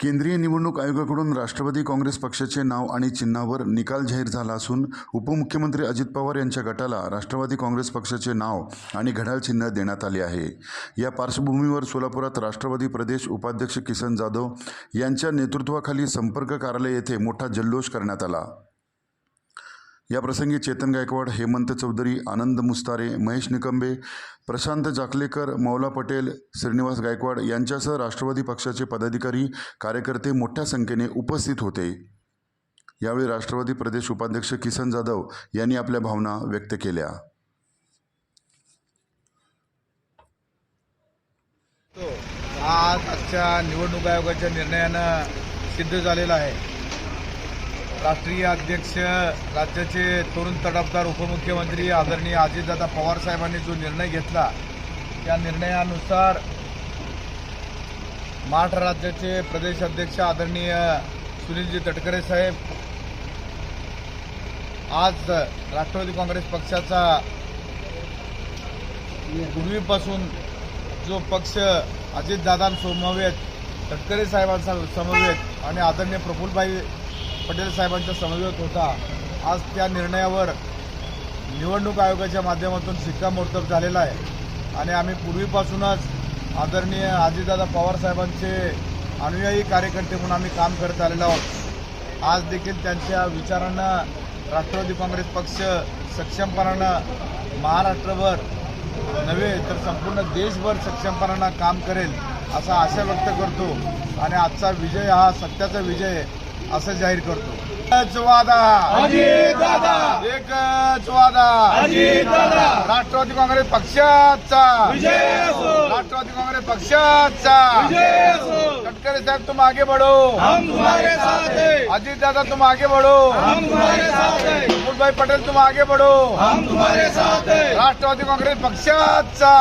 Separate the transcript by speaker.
Speaker 1: केंद्रीय निवडणूक आयोगाकडून राष्ट्रवादी काँग्रेस पक्षाचे नाव आणि चिन्हावर निकाल जाहीर झाला असून उपमुख्यमंत्री अजित पवार यांच्या गटाला राष्ट्रवादी काँग्रेस पक्षाचे नाव आणि घड्याळ चिन्ह देण्यात आले आहे. या पार्श्वभूमीवर सोलापुरात राष्ट्रवादी प्रदेश उपाध्यक्ष किसन जाधव यांच्या नेतृत्वाखाली संपर्क कार्यालय येथे मोठा जल्लोष करण्यात आला. याप्रसंगी चेतन गायकवाड हेमंत चौधरी आनंद मुस्तारे महेश निकंबे प्रशांत जाकलेकर मौला पटेल श्रीनिवास गायकवाड यांच्यासह राष्ट्रवादी पक्षाचे पदाधिकारी कार्यकर्ते मोठ्या संख्येने उपस्थित होते. यावेळी राष्ट्रवादी प्रदेश उपाध्यक्ष किसन जाधव यांनी आपल्या भावना व्यक्त केल्या.
Speaker 2: आज आजच्या निवडणूक आयोगाच्या निर्णयानं सिद्ध झालेला आहे. राष्ट्रीय अध्यक्ष राज्याचे तरुण तडफदार उपमुख्यमंत्री आदरणीय अजितदादा पवार साहेबांनी जो निर्णय घेतला त्या निर्णयानुसार महाराष्ट्र राज्याचे प्रदेश अध्यक्ष आदरणीय सुनीलजी तटकरे साहेब आज राष्ट्रवादी काँग्रेस पक्षाचा पूर्वीपासून जो पक्ष अजितदादांसमवेत तटकरे साहेबांचा समवेत आणि आदरणीय प्रफुल्लभाई पटेल साहेबांच्या समवेत होता. आज त्या निर्णयावर निवडणूक आयोगाच्या माध्यमातून शिक्कामोर्तब झालेला आहे. आणि आम्ही पूर्वीपासूनच आदरणीय आजीदादा पवार साहेबांचे अनुयायी कार्यकर्ते म्हणून आम्ही काम करत आलेलो आहोत. आज देखील त्यांच्या विचारांना राष्ट्रवादी काँग्रेस पक्ष सक्षमपणानं महाराष्ट्रभर नव्हे तर संपूर्ण देशभर सक्षमपणानं काम करेल असा आशा व्यक्त करतो. आणि आजचा विजय हा सत्याचा विजय आहे. असं जाहीर करतो. एकच वादा एकच वादा राष्ट्रवादी काँग्रेस पक्षाचा. राष्ट्रवादी काँग्रेस पक्षाचा. तटकरे साहेब तुम आगे बढ़ो. अजीत दादा तुम आगे बढ़ो. प्रफुल्ल भाई पटेल तुम आगे बढ़ो. राष्ट्रवादी काँग्रेस पक्षाचा.